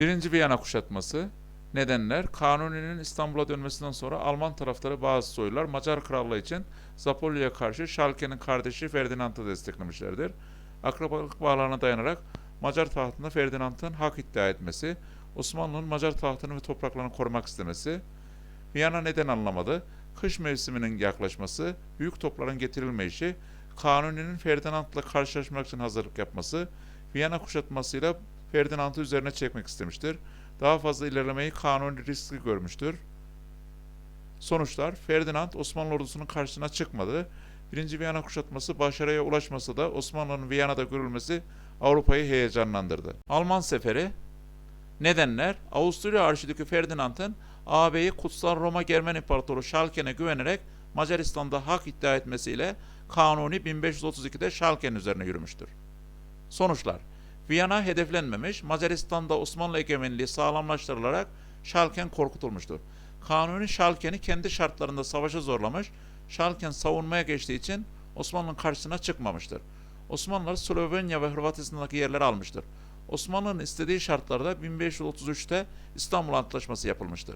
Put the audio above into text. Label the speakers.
Speaker 1: Birinci Viyana kuşatması. Nedenler, Kanuni'nin İstanbul'a dönmesinden sonra Alman taraftarı bazı soylular Macar Krallığı için Zapolya'ya karşı Schalke'nin kardeşi Ferdinand'ı desteklemişlerdir. Akrabalık bağlarına dayanarak Macar tahtında Ferdinand'ın hak iddia etmesi, Osmanlı'nın Macar tahtını ve topraklarını korumak istemesi, Viyana neden anlamadı, kış mevsiminin yaklaşması, büyük topların getirilmeyişi, Kanuni'nin Ferdinand'la karşılaşmak için hazırlık yapması, Viyana kuşatmasıyla Ferdinand'ı üzerine çekmek istemiştir. Daha fazla ilerlemeyi Kanuni riskli görmüştür. Sonuçlar Ferdinand Osmanlı ordusunun karşısına çıkmadı. Birinci Viyana kuşatması başarıya ulaşmasa da Osmanlı'nın Viyana'da görülmesi Avrupa'yı heyecanlandırdı. Alman seferi Nedenler Avusturya Arşidükü Ferdinand'ın ağabeyi Kutsal Roma Germen İmparatoru Schalken'e güvenerek Macaristan'da hak iddia etmesiyle Kanuni 1532'de Schalken üzerine yürümüştür. Sonuçlar Viyana hedeflenmemiş, Macaristan'da Osmanlı egemenliği sağlamlaştırılarak Schalken korkutulmuştur. Kanuni Schalken'i kendi şartlarında savaşa zorlamış, Schalken savunmaya geçtiği için Osmanlı'nın karşısına çıkmamıştır. Osmanlılar Slovenya ve Hırvatistan'daki yerleri almıştır. Osmanlı'nın istediği şartlarda 1533'te İstanbul Antlaşması yapılmıştır.